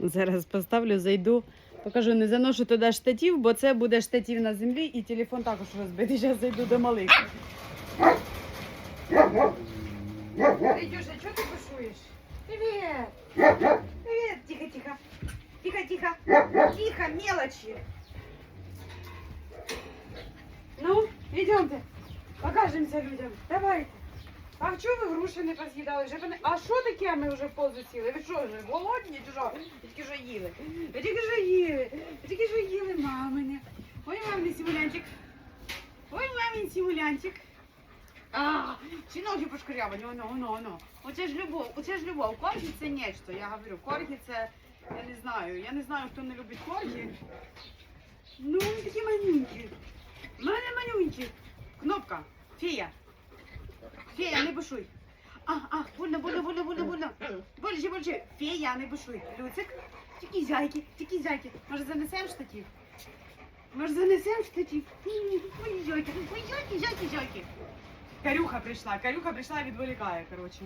Зараз поставлю, зайду. Покажу, не заношу туди штатів, бо це буде штатів на землі і телефон також розбитий. Зараз зайду до малих. Ідюша, чого ти бушуєш? Привіт! Привіт! Тихо, тихо. Тихо, тихо. Тихо, мелочи. Ну, идемте. Покажемося людям. Давайте. А чого ви груші не поз'їдали? Вони- А що таке ми вже в позу сіли? Ви що вже голодні чи що? Ви тільки що їли. Ви тільки що їли. Ви тільки що їли мамине. Ой, мамин симулянчик. Ой, мамин симулянчик. А, чи ноги пошкрябані, оно, воно, воно. Оце ж любов, оце ж любов. Коргі це нечто, я говорю. Коргі це, я не знаю, я не знаю, хто не любить коргі. Ну, вони такі манюнькі. У мене манюнькі. Кнопка, фея. Фея, не бушуй. А, а, больно, больно, больно, больно, больно. Больше, больше. Фея, не бушуй. Люцик, тільки зяйки, тільки зяйки. Може занесемо штатив? Може занесемо штатив? Ой, зяйки, ой, зяйки, зяйки, зяйки. Карюха прийшла, Карюха прийшла, відволікає, коротше.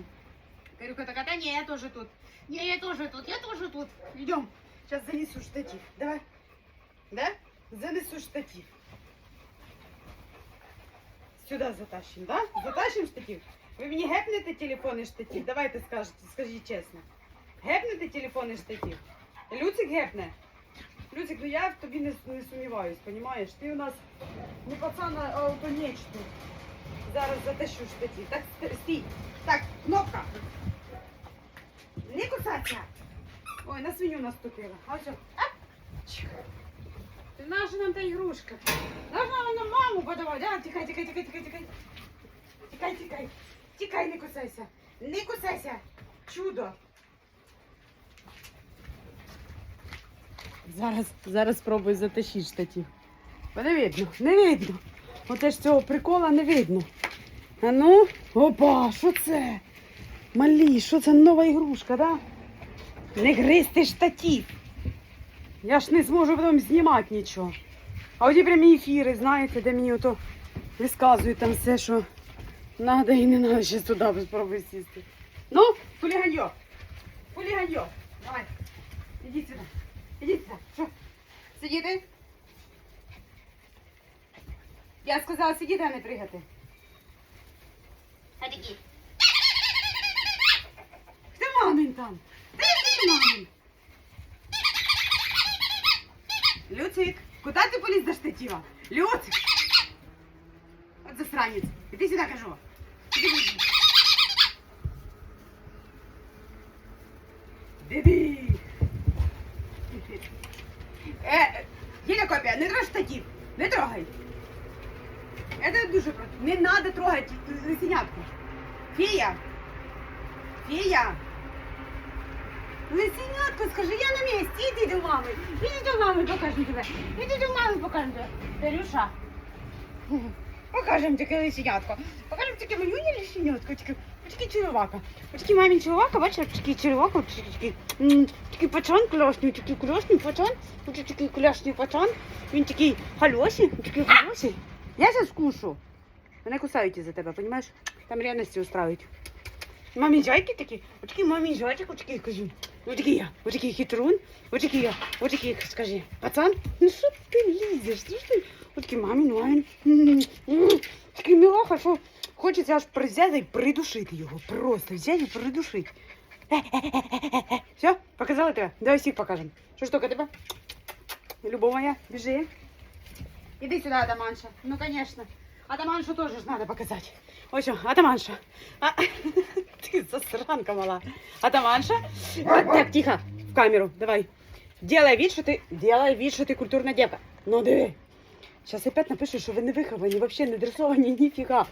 Карюха така, та ні, я теж тут. Ні, я теж тут, я теж тут. Йдем, зараз занесу штатив. Давай. Да? Занесу штатив. Сюда затащим, да? Затащим штатив? Ви мені гепнете телефон і? Давайте скажете, скажіть чесно. Гепнете телефон і? Люцик гепне? Люцик, ну я в тобі не, не сумніваюсь, понімаєш? Ти у нас не пацан, а нечто. Зараз затащу штатив. Так, ст- стій. Так, кнопка. Не кусаться. Ой, на свиню наступила. А все. Ти що нам та ігрушка? Должна вона маму подавати. Да? Тікай, тікай, тікай, тікай, тікай. Тікай, тікай. Тікай, не кусайся. Не кусайся. Чудо. Зараз, зараз спробую затащити штатів. Бо не видно, не видно. Оте ж цього прикола не видно. А ну, опа, що це? Малі, що це нова ігрушка, да? Не гристи штатів. Я ж не зможу потім знімати нічого. А оті прямі ефіри, знаєте, де мені ото висказують там все, що треба і не треба ще туди спробуй сісти. Ну, хуліганьо. Хуліганьо. Давай. Ідіть сюди. Ідіть сюди. Що? Сидіти? Я сказала сидіти, а не пригати. Хто мамин там? Ти мамин? Люцик, куди ти поліз до штатива? Люцик! От засранець. Іди сюди, кажу. Сюди. Дебіль! Е, Єля копія, не трогай штатив. Не трогай. Это дуже просто. Не надо трогать лисенятку. Фея. Фея. Лисенятку, скажи, я на місці. Іди до мами. Іди до мами, покажемо тебе. Іди до мами, покажемо тебе. Дарюша. Покажемо таке лисенятко. Покажемо таке малюнє лисенятко. Таке, таке черевака. Такий мамін черевака, бачиш, такий черевака, такий, пацан класний, такий класний пацан. Такий класний пацан. Він такий халюсий, такий халюсий. Я зараз кушу. Мене кусають із-за тебе, розумієш? Там ревності устраивають. Мамі зайки такі, отакі мамі зайчик, отакий кажу. Отакий я, отакий хитрун, отакий я, отакий, скажи, пацан, ну що ти лізеш? Ну що ти? Отакий мамі, мамін. М, м, Такий аж взяти і придушити його. Просто взяти і придушити. Все, показала тебе? Давай всіх покажемо. Що ж таке тебе? Любов моя, біжи. Іди сюди, Атаманша. Ну, конечно. Атаманшу тоже надо показать. Ось, о, Атаманша. А, ты засранка мала. Атаманша. А, так, тихо. В камеру. Давай. Делай вид, що ти, делай вид, що ти культурна девка. Ну, диви. Сейчас опять напишу, що ви не виховані, вообще не дресовані, ніфіга.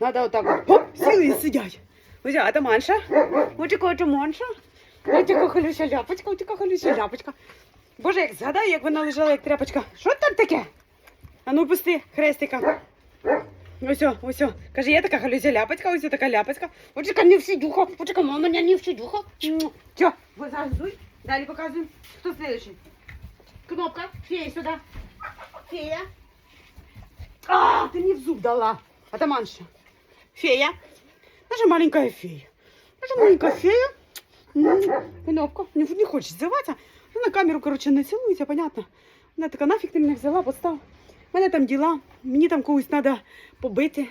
Надо отак. Хоп, сіли і сидять. Ось, Атаманша. Ось така Атаманша. Ось така халюся ляпочка, ось така халюся ляпочка. Боже, як згадаю, як вона лежала, як тряпочка. Що там таке? А ну пусти хрестика. Ось, ось. Каже, є така халюся ляпочка, ось така ляпочка. Ось не всідюха, ось така мама не всідюха. Все, вот зараз дуй. Далі показуємо. Хто следующий? Кнопка. Фея сюди. Фея. А, ты мне в зуб дала. Атаманша. Фея. Наша маленькая фея. Наша маленькая фея. Пеньовка, не, не хоче здаватися. Ну, на камеру, коротше, не цілується, понятно. Вона така, нафіг ти мене взяла, постав. У мене там діла, мені там когось треба побити.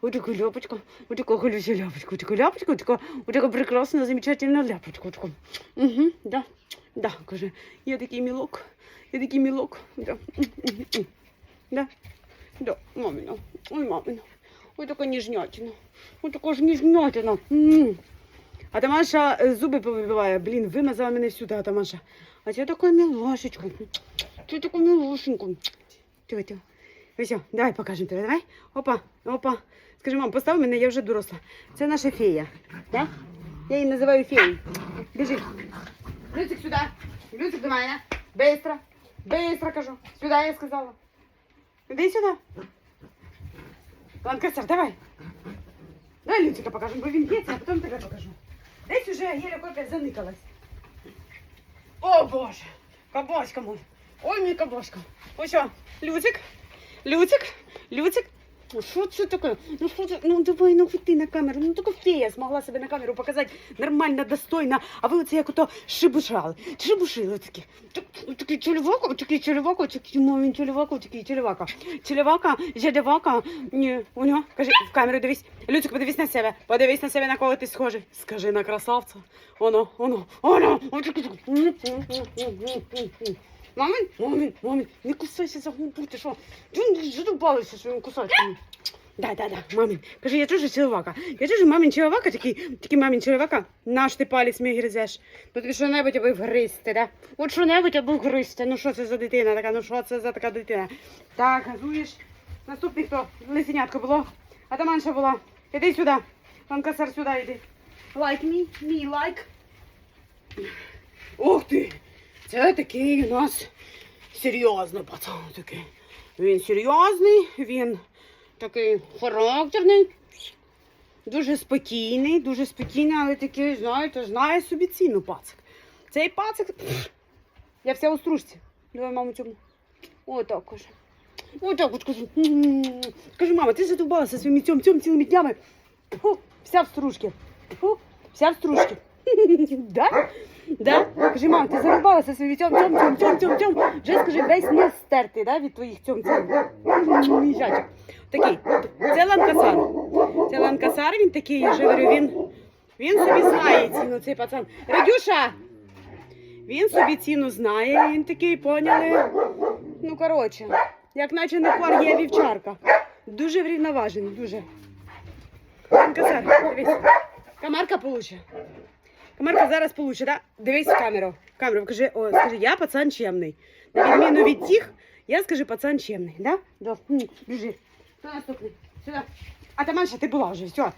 Ось таку ляпочку, ось таку голюсю ляпочку, ось таку ляпочку, ось таку, ось таку прекрасну, замечательну ляпочку. Таку. Угу, да, да, каже, я такий мілок, я такий мілок. Да. Да, да, мамина, ой, мамина. Ой, така ніжнятина. Ой, така ж ніжнятина. А Тамаша е, зуби повибиває. Блін, вимазала мене всюди, а Тамаша. А це така мілашечка. Це така мілашенька. Тихо. Все, давай покажемо тебе, давай. Опа, опа. Скажи, мам, постав мене, я вже доросла. Це наша фея. Да? Я її називаю феєю. Біжи. Люцик сюди. Люцик до мене. Быстро. Быстро кажу. Сюди я сказала. Іди сюди. Ланкастер, давай. Давай Люцика покажемо, бо він а потім тебе покажу. Десь уже Єля копія заникалась. О Боже! Кабачка мой. Ой, мій кабачка. Ось Люцик, Люцик, Люцик. Ну, Що це таке? Ну що це? Ну давай, ну ти на камеру. Ну тільки фея змогла себе на камеру показати нормально, достойно. А ви оце як ото шибушали. Шибушили такі. Так- Такий чоловік, такий чоловік, такий мамін чоловік, такий чоловіка. Чоловіка, жадевака. Ні, у нього. Кажи, в камеру дивись. Люцик, подивись на себе. Подивись на себе, на кого ти схожий. Скажи на красавця. Оно, оно, оно. Такий. Мамин, мамин, мамин, не кусайся за губу, ти що? Ти задубалися своїм кусачком. Да, да, да, мамин. Кажи, я теж чоловіка. Я теж мамин чоловіка, такий, такий мамин чоловіка. Наш ти палець мій гризеш. Ну ти що-небудь аби вгризти, да? От що-небудь аби вгризти. Ну що це за дитина така, ну що це за така дитина? Так, газуєш. Наступний хто? Лисенятко було. А там Анша була. Іди сюди. Пан касар сюди йди. Лайк мій, мій лайк. Ух ти! Це такий у нас серйозний пацан такий. Він серйозний, він такий характерний, дуже спокійний, дуже спокійний, але такий, знаєте, знає собі ціну пацик. Цей пацик. Я вся у стружці. Давай, маму цьому. Отак каже. Отак от кажу. Кажу, мама, ти задовбалася своїми цьом цьом цілими днями. Фу, вся в стружці. Фу, вся в стружці. Да? Да? Кажи, мам, ти зарубалася своїм цьом, цьом, цьом, цьом. Вже скажи, весь не стертий, да, від твоїх цьом, цьом. Міжачок. Такий. Це ланкасар. Це ланкасар, він такий, я вже говорю, він, він собі знає ціну, цей пацан. Радюша! Він собі ціну знає, він такий, поняли? Ну, коротше, як наче не пар є вівчарка. Дуже врівноважений, дуже. Ланкасар, дивись. Камарка получше. Камарка зараз получить, да? Дивись в камеру. Камеру кажи, о, скажи, я пацан чемний. На відміну від тих, я скажи пацан чемний, да? Да. Біжи. Хто наступний? Сюди. А Таманша, ти була вже, все.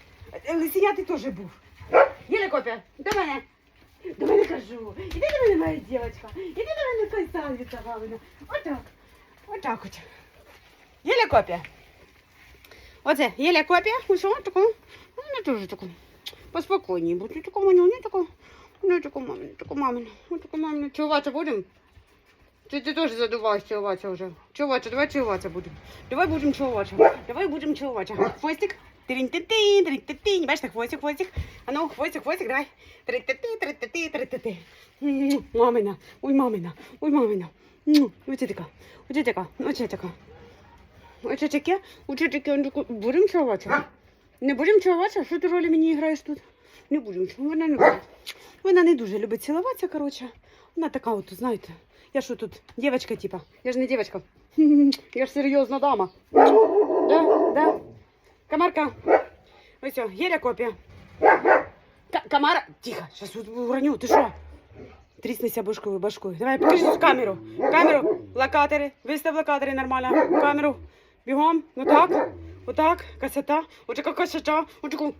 Лисеня ти теж був. Єля копія, до мене. До мене кажу. Іди до мене, моя дівчинка. Іди до мене, красавиця мамина. Отак. Отак от. Єля копія. Оце, Єля копія. Ось ось таку. Не дуже таку. Поспокійні будь. Не таку маню, не таку. Не таку мамину, не таку мамину. Не таку мамину. Чувача будемо? Ти, ти теж задуваєш чувача вже. Чувача, давай чувача будемо. Давай будемо чувача. Давай будемо чувача. Хвостик. Тринь-ти-ти, тринь-ти-ти. Бачите, хвостик, хвостик. А ну, хвостик, хвостик, давай. Тринь-ти-ти, тринь-ти-ти, тринь-ти-ти. Мамина, ой, мамина, ой, мамина. Оце така, оце така, оце така. Оце таке, оце таке, будемо чувача. Не будемо цілуватися? Що ти ролі мені граєш тут? Не будемо. Вона не буде. Вона не дуже любить цілуватися, коротше. Вона така от, знаєте. Я що тут, дівчинка, типа. Я ж не дівчинка. Я ж серйозна дама. Да, да. Камарка. Ось, Єля копія. Камара. Тихо, зараз уроню, ти що? Тріснися башкою, башкою. Давай, покажи камеру. Камеру, локатори. Вистав локатори нормально. Камеру. Бігом. Ну так. Отак, красота, отака красота, отака.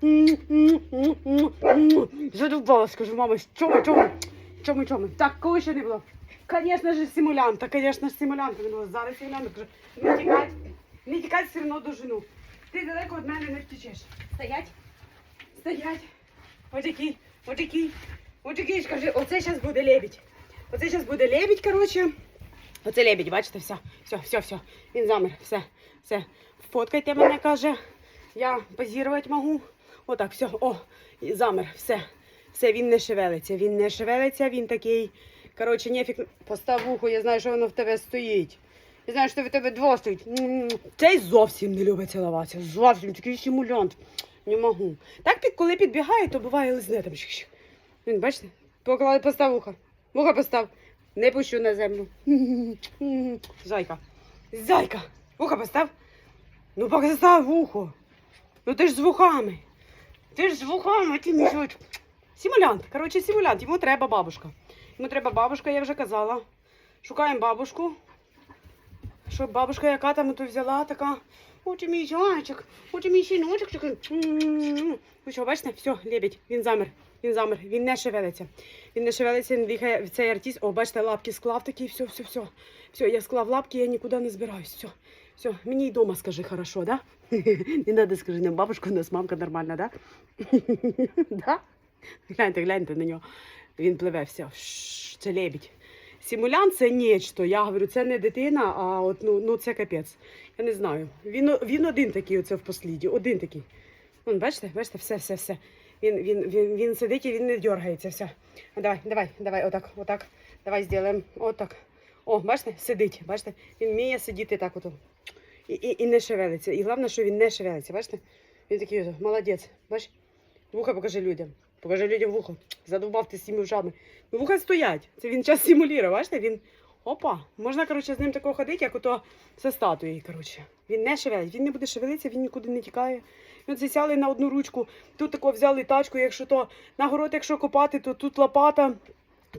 Задовбала, скажу, мама, чому, чому, чому, чому. Так, коли ще не було? Звісно ж, симулянта, звісно ж, симулянта не було. Зараз симулянта, кажу, не тікать, не тікать все одно до жену. Ти далеко від мене не втечеш. Стоять, стоять, отакий, отакий, отакий, ж кажи, оце зараз буде лебідь. Оце зараз буде лебідь, коротше. Оце лебідь, бачите, все, все, все, все. Він замер, все, все. Фоткайте мене, каже. Я позірувати можу. Отак, все, о, замер, все. Все, він не шевелиться, він не шевелиться, він такий. Коротше, нефіг. Постав вухо, я знаю, що воно в тебе стоїть. Я знаю, що в тебе двох стоїть. Цей зовсім не любить цілуватися. Зовсім такий симулянт. Не можу. Так, коли підбігає, то буває лизне там. Він, бачите? Поклали, постав вухо. Вухо постав. Не пущу на землю. Зайка. Зайка. Вухо постав. Ну постав вухо. Ну ти ж з вухами. Ти ж з вухами, ти мішочок. Симулянт. Коротше, симулянт. Йому треба бабушка. Йому треба бабушка, я вже казала. Шукаємо бабушку. Щоб бабушка, яка там то взяла, така. Очі мій зайчик, очі мій синочок. Ви що, бачите? Все, лебідь, він замер. Він замер, він не шевелиться. Він не шевелиться, він дихає цей артист. О, бачите, лапки склав такі, все, все, все. Все, я склав лапки, я нікуди не збираюсь. Все, все, мені й дома скажи хорошо, да? Не надо скажи нам бабушка, у нас мамка нормальна, да? Да? Гляньте, гляньте на нього. Він пливе, все. Це лебідь. Симулянт це нечто. Я говорю, це не дитина, а от ну, ну це капець. Я не знаю. Він, він один такий оце в посліді, один такий. Вон, бачите, бачите, все, все, все. Він, він, він, він сидить і він не дергається. Все. Давай, давай, давай, отак, отак. Давай зробимо. Отак. О, бачите, сидить, бачите? Він вміє сидіти так ото. І, і, і не шевелиться. І головне, що він не шевелиться, бачите? Він такий молодець. Бачиш? Вуха покажи людям. Покажи людям вухо. Задовбав ти з цими ушами. Ну, вуха стоять. Це він час симулює, бачите? Він. Опа. Можна, коротше, з ним такого ходити, як ото зі статуєю, коротше. Він не шевелить, він не буде шевелитися, він нікуди не тікає. Ми оце сяли на одну ручку, тут тако взяли тачку, якщо то на город, якщо копати, то тут лопата.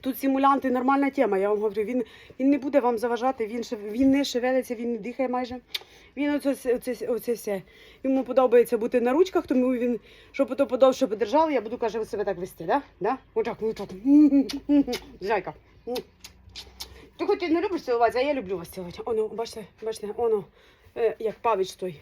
Тут симулянти, нормальна тема, я вам говорю. Він, він не буде вам заважати, він, він не шевелиться, він не дихає майже. Він оце, оце, оце все. Йому подобається бути на ручках, тому він, щоб ото подовше подержав, я буду, каже, себе так вести, да? Да? Отак, отак. Зайка. Ти не любиш цілуватися, а я люблю вас цілувати. Оно, бачите, бачите, оно, е, як павич той.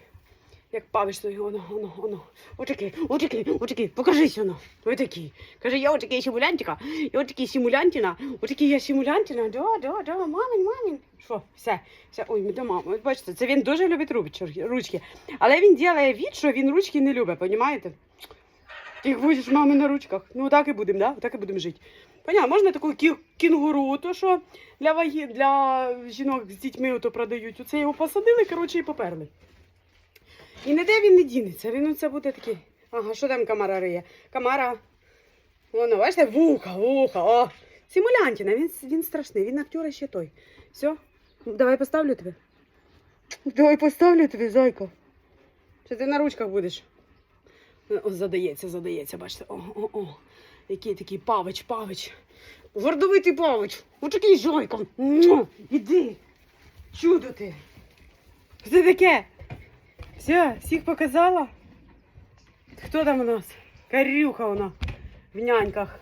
Як павич той, оно, оно, оно. Отакий, отакий, отакий, покажись воно. Отакий. Каже, я отакий симулянтика, я отакий симулянтина, отакий я симулянтина, да, да, да, мамин, мамин. Що, все, все, ой, ми до мами. От бачите, це він дуже любить рубич- ручки. Але він ділає від, що він ручки не любить, понімаєте? Ти будеш мами на ручках. Ну так і будемо, да? Так і будемо жити. Понятно, можна таку кінгуру, то що для ваги, для жінок з дітьми ото продають. Оце його посадили, коротше, і поперли. І ніде він не дінеться. Він оце буде такий. Ага, що там камара риє? Камара. Воно, бачите, вуха, вуха, о. Симулянтіна, він, він страшний, він актер ще той. Все, давай поставлю тебе. Давай поставлю тебе, зайка. Чи ти на ручках будеш? О, задається, задається, бачите. О, о, о. Який такий павич, павич. Гордовитий павич. Ось такий зойка. Му! Іди. Чудо ти. Що таке? Все, всіх показала? Хто там у нас? Карюха вона в няньках.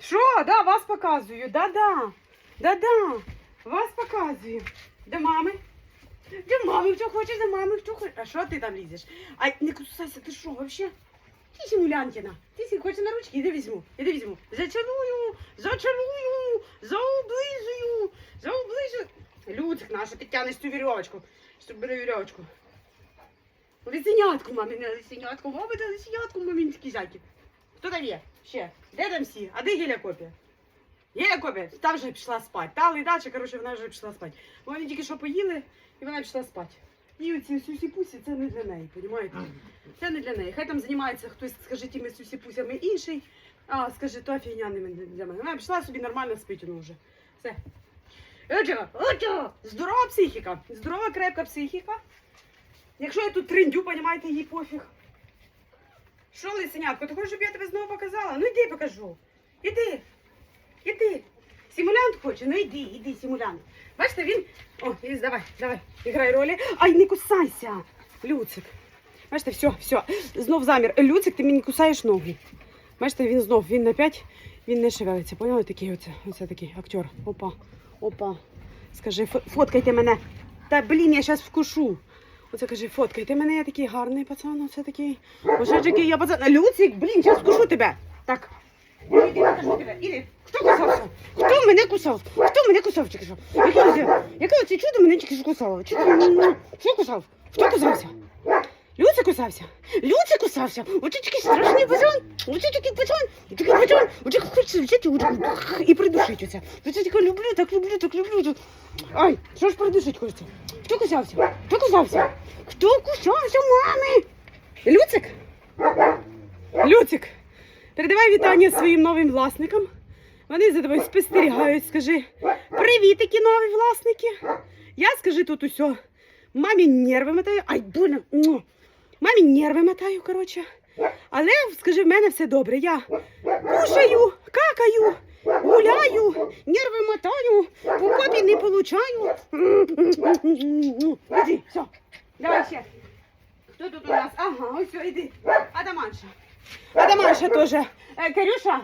Що? Да, вас показую. Да-да. Да-да. Вас показую. До мами. До мами, хто хоче, до мами, хто хоче. А що ти там лізеш? А не кусайся, ти що, вообще? Ти симулянтина. Ти сі хочеш на ручки, іди візьму, іди візьму. Зачарую, зачарую, заоблизую, заоблизую. Люцик наша, ти тянеш цю вірьовочку. Щоб бери вірьовочку. Лисенятку, мамі, не лисенятку. Мами, та лисенятку, мамі, такі зайки. Хто там є? Ще. Де там всі? А де Геля Копія? Геля Копія, та вже пішла спати. Та ледача, коротше, вона вже пішла спати. Вони тільки що поїли, і вона пішла спати. І оці сусі-пусі, це не для неї, розумієте? Це не для неї. Хай там займається хтось, скажи, тими сусі-пусями інший. А, скажи, то фігня не для мене. Вона пішла собі нормально спить ну вже. Все. Отже, отже, здорова психіка. Здорова крепка психіка. Якщо я тут триндю, понімаєте, їй пофіг. Що, лисенятко, ти хочеш, щоб я тебе знову показала? Ну йди покажу. Іди. Іди. Симулянт хоче, ну йди, іди, симулянт. Бачите, він. О, Ліз, давай, давай, іграй ролі. Ай, не кусайся, Люцик. Бачите, все, все. Знов замір. Люцик, ти мені кусаєш ногу. Бачите, він знов, він на п'ять, він не шевелиться. Поняли такий оце, оце такий актер. Опа, опа. Скажи, фоткайте мене. Та блін, я зараз вкушу. Оце каже, фоткайте мене, я такий гарний пацан, оце такий. Оце такий я пацан. Люцик, блін, зараз вкушу тебе. Так. Іди, покажу тебе. Іди. Хто кусався? Мене кусав? Хто мене кусав тільки що? Яке оце, яке оце чудо мене тільки що кусало? М, Хто кусав? Хто кусався? Люцик кусався. Люцик кусався. Оце такий страшний пацан. Оце такий пацан. Такий пацан. Оце хочеться взяти оце, і придушити оце. Оце таке люблю, так люблю, так люблю. Ай, що ж придушити хочеться? Хто кусався? Хто кусався? Хто кусався, мами? Люцик? Люцик, передавай вітання своїм новим власникам. Вони за тобою спостерігають. Скажи привітики, нові власники. Я скажи тут усьо. Мамі нерви мотаю. Ай, больно. Мамі нерви мотаю, коротше. Але скажи, в мене все добре. Я кушаю, какаю, гуляю, нерви мотаю, по попі не получаю. Іди, все. Давай ще. Хто тут у нас? Ага, ось іди. Адаманша. Адаманша теж. Е, Карюша.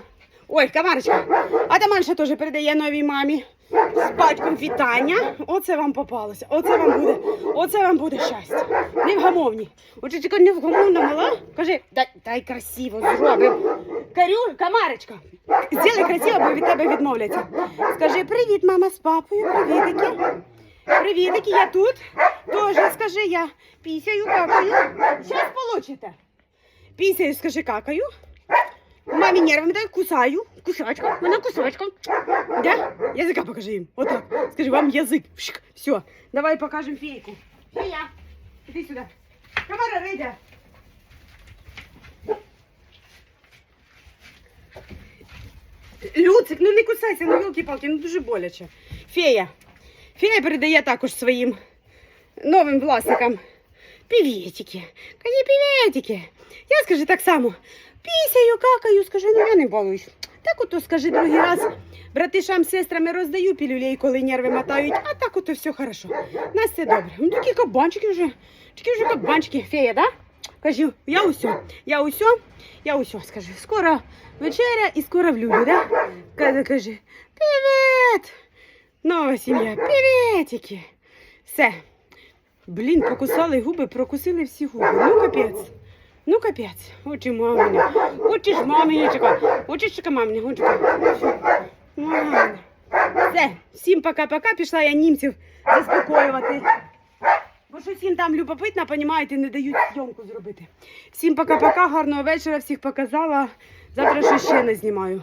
Ой, Камарочка. Адаманша теж передає новій мамі. З батьком вітання. Оце вам попалося. Оце вам буде. Оце вам буде щастя. Невгамовні. Оце тільки невгамовна мала. Кажи, дай, дай красиво зробимо. Карю, Камарочка. Зроби красиво, бо від тебе відмовляться. Скажи привіт, мама з папою. Привітики. Привітики, я тут. Тоже скажи я. Пісяю, какаю. Зараз получите. Пісяю, скажи, какаю. Мамі нервами дай кусаю. Кусачка. Вона кусачка. Да? Язика покажи їм. Отак. Скажи, вам язик. Пшик. Все. Давай покажем фейку. Фея. Іди сюди. Камара рейде. Люцик, ну не кусайся, ну елки-палки, ну дуже боляче. Фея. Фея передає також своїм новим власникам. Привітики. Кажи привітики. Я скажи так само. Пісяю, какаю, скажи, ну я не балуюсь. Так ото скажи другий раз. Братишам, сестрами роздаю пілюлей, коли нерви мотають, а так ото все хорошо. Нас все добре. Ну такі кабанчики вже. Такі вже кабанчики. Фея, да? Кажу, я усьо, я усьо, я усьо, скажи. Скоро вечеря і скоро в любі, да? Кажи, кажи, привіт! Нова сім'я, привітики. Все. Блін, покусали губи, прокусили всі губи. Ну капець. Ну капець. Очі мамині. Очі ж мамині чекай. Очі ж. Очі. Ну, ладно. Все, всім пока-пока. Пішла я німців заспокоювати. Бо щось їм там любопитно, понімаєте, не дають зйомку зробити. Всім пока-пока, гарного вечора, всіх показала. Завтра ще не знімаю.